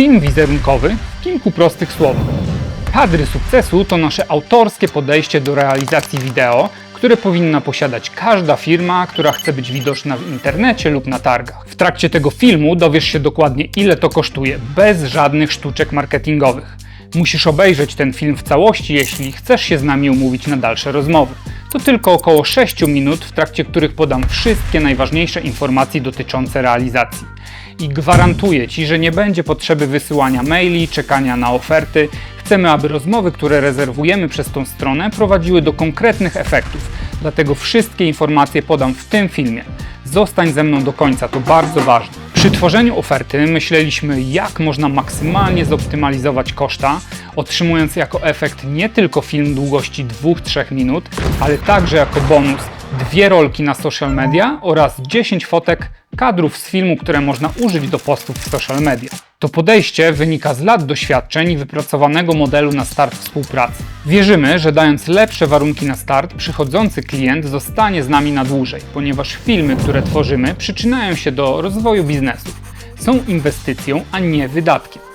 Film wizerunkowy w kilku prostych słowach. Kadry sukcesu to nasze autorskie podejście do realizacji wideo, które powinna posiadać każda firma, która chce być widoczna w internecie lub na targach. W trakcie tego filmu dowiesz się dokładnie, ile to kosztuje, bez żadnych sztuczek marketingowych. Musisz obejrzeć ten film w całości, jeśli chcesz się z nami umówić na dalsze rozmowy. To tylko około 6 minut, w trakcie których podam wszystkie najważniejsze informacje dotyczące realizacji. I gwarantuję Ci, że nie będzie potrzeby wysyłania maili, czekania na oferty. Chcemy, aby rozmowy, które rezerwujemy przez tą stronę, prowadziły do konkretnych efektów. Dlatego wszystkie informacje podam w tym filmie. Zostań ze mną do końca, to bardzo ważne. Przy tworzeniu oferty myśleliśmy, jak można maksymalnie zoptymalizować koszta, otrzymując jako efekt nie tylko film długości 2-3 minut, ale także jako bonus dwie rolki na social media oraz 10 fotek kadrów z filmu, które można użyć do postów w social media. To podejście wynika z lat doświadczeń i wypracowanego modelu na start współpracy. Wierzymy, że dając lepsze warunki na start, przychodzący klient zostanie z nami na dłużej, ponieważ filmy, które tworzymy, przyczyniają się do rozwoju biznesu. Są inwestycją, a nie wydatkiem.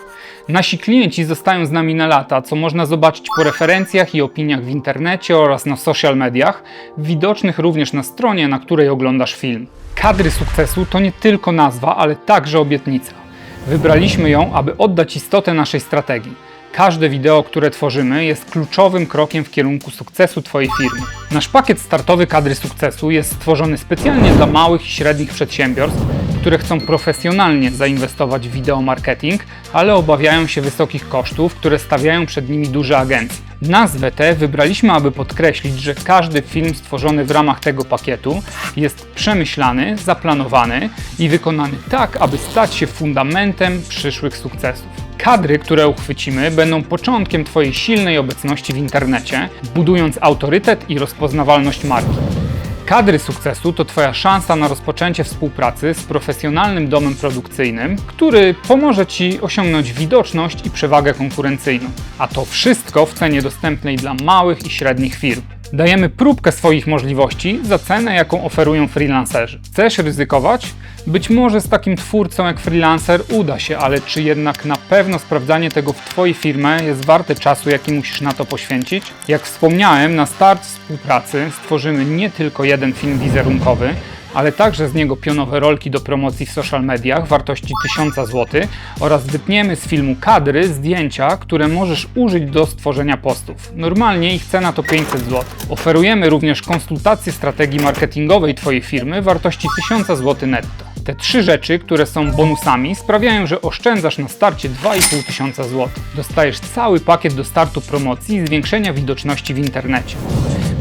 Nasi klienci zostają z nami na lata, co można zobaczyć po referencjach i opiniach w internecie oraz na social mediach, widocznych również na stronie, na której oglądasz film. Kadry sukcesu to nie tylko nazwa, ale także obietnica. Wybraliśmy ją, aby oddać istotę naszej strategii. Każde wideo, które tworzymy, jest kluczowym krokiem w kierunku sukcesu Twojej firmy. Nasz pakiet startowy kadry sukcesu jest stworzony specjalnie dla małych i średnich przedsiębiorstw, które chcą profesjonalnie zainwestować w wideo marketing, ale obawiają się wysokich kosztów, które stawiają przed nimi duże agencje. Nazwę tę wybraliśmy, aby podkreślić, że każdy film stworzony w ramach tego pakietu jest przemyślany, zaplanowany i wykonany tak, aby stać się fundamentem przyszłych sukcesów. Kadry, które uchwycimy, będą początkiem Twojej silnej obecności w internecie, budując autorytet i rozpoznawalność marki. Kadry sukcesu to Twoja szansa na rozpoczęcie współpracy z profesjonalnym domem produkcyjnym, który pomoże Ci osiągnąć widoczność i przewagę konkurencyjną. A to wszystko w cenie dostępnej dla małych i średnich firm. Dajemy próbkę swoich możliwości za cenę, jaką oferują freelancerzy. Chcesz ryzykować? Być może z takim twórcą jak freelancer uda się, ale czy jednak na pewno sprawdzanie tego w Twojej firmie jest warte czasu, jaki musisz na to poświęcić? Jak wspomniałem, na start współpracy stworzymy nie tylko jeden film wizerunkowy, ale także z niego pionowe rolki do promocji w social mediach wartości 1000 zł oraz wytniemy z filmu kadry, zdjęcia, które możesz użyć do stworzenia postów. Normalnie ich cena to 500 zł. Oferujemy również konsultację strategii marketingowej Twojej firmy wartości 1000 zł netto. Te trzy rzeczy, które są bonusami, sprawiają, że oszczędzasz na starcie 2,5 tysiąca złotych. Dostajesz cały pakiet do startu promocji i zwiększenia widoczności w internecie.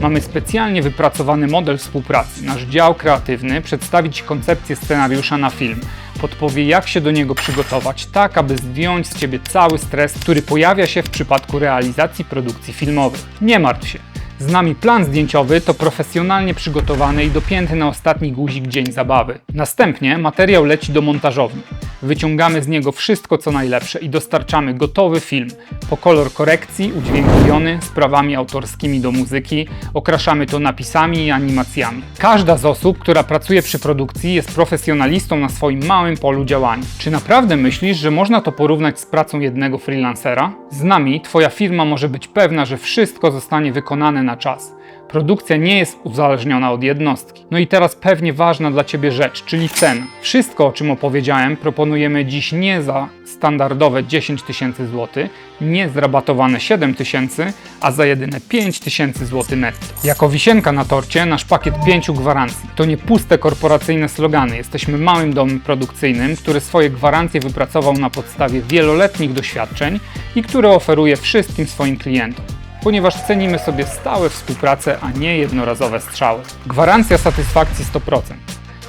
Mamy specjalnie wypracowany model współpracy. Nasz dział kreatywny przedstawi Ci koncepcję scenariusza na film. Podpowie, jak się do niego przygotować, tak aby zdjąć z Ciebie cały stres, który pojawia się w przypadku realizacji produkcji filmowych. Nie martw się. Z nami plan zdjęciowy to profesjonalnie przygotowany i dopięty na ostatni guzik dzień zabawy. Następnie materiał leci do montażowni. Wyciągamy z niego wszystko co najlepsze i dostarczamy gotowy film po kolor korekcji, udźwiękowiony, z prawami autorskimi do muzyki, okraszamy to napisami i animacjami. Każda z osób, która pracuje przy produkcji jest profesjonalistą na swoim małym polu działania. Czy naprawdę myślisz, że można to porównać z pracą jednego freelancera? Z nami Twoja firma może być pewna, że wszystko zostanie wykonane na czas. Produkcja nie jest uzależniona od jednostki. No i teraz pewnie ważna dla Ciebie rzecz, czyli cena. Wszystko, o czym opowiedziałem, proponujemy dziś nie za standardowe 10 tysięcy złotych, nie zrabatowane 7 tysięcy, a za jedyne 5 tysięcy złotych netto. Jako wisienka na torcie nasz pakiet 5 gwarancji. To nie puste korporacyjne slogany. Jesteśmy małym domem produkcyjnym, który swoje gwarancje wypracował na podstawie wieloletnich doświadczeń i który oferuje wszystkim swoim klientom ponieważ cenimy sobie stałe współpracę, a nie jednorazowe strzały. Gwarancja satysfakcji 100%.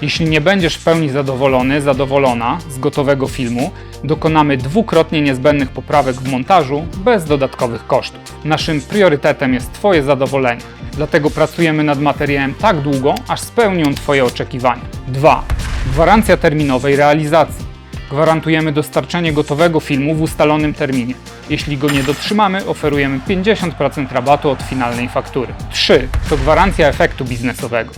Jeśli nie będziesz w pełni zadowolony, zadowolona z gotowego filmu, dokonamy dwukrotnie niezbędnych poprawek w montażu bez dodatkowych kosztów. Naszym priorytetem jest Twoje zadowolenie, dlatego pracujemy nad materiałem tak długo, aż spełnią Twoje oczekiwania. 2. Gwarancja terminowej realizacji. Gwarantujemy dostarczenie gotowego filmu w ustalonym terminie. Jeśli go nie dotrzymamy, oferujemy 50% rabatu od finalnej faktury. 3. To gwarancja efektu biznesowego.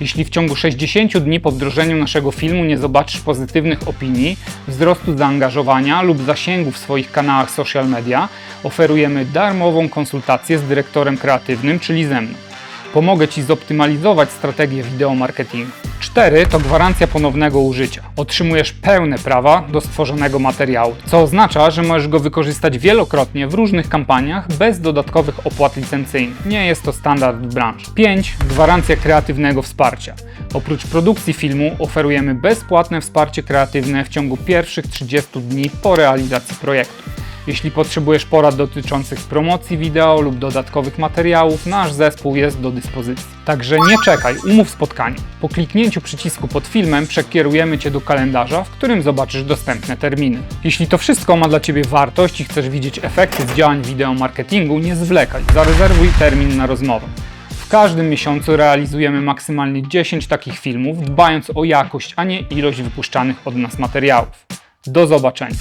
Jeśli w ciągu 60 dni po wdrożeniu naszego filmu nie zobaczysz pozytywnych opinii, wzrostu zaangażowania lub zasięgu w swoich kanałach social media, oferujemy darmową konsultację z dyrektorem kreatywnym, czyli ze mną. Pomogę Ci zoptymalizować strategię wideo marketingu. 4 to gwarancja ponownego użycia. Otrzymujesz pełne prawa do stworzonego materiału, co oznacza, że możesz go wykorzystać wielokrotnie w różnych kampaniach bez dodatkowych opłat licencyjnych. Nie jest to standard w branży. 5 gwarancja kreatywnego wsparcia. Oprócz produkcji filmu oferujemy bezpłatne wsparcie kreatywne w ciągu pierwszych 30 dni po realizacji projektu. Jeśli potrzebujesz porad dotyczących promocji wideo lub dodatkowych materiałów, nasz zespół jest do dyspozycji. Także nie czekaj, umów spotkanie. Po kliknięciu przycisku pod filmem przekierujemy Cię do kalendarza, w którym zobaczysz dostępne terminy. Jeśli to wszystko ma dla Ciebie wartość i chcesz widzieć efekty z działań wideo marketingu, nie zwlekaj, zarezerwuj termin na rozmowę. W każdym miesiącu realizujemy maksymalnie 10 takich filmów, dbając o jakość, a nie ilość wypuszczanych od nas materiałów. Do zobaczenia.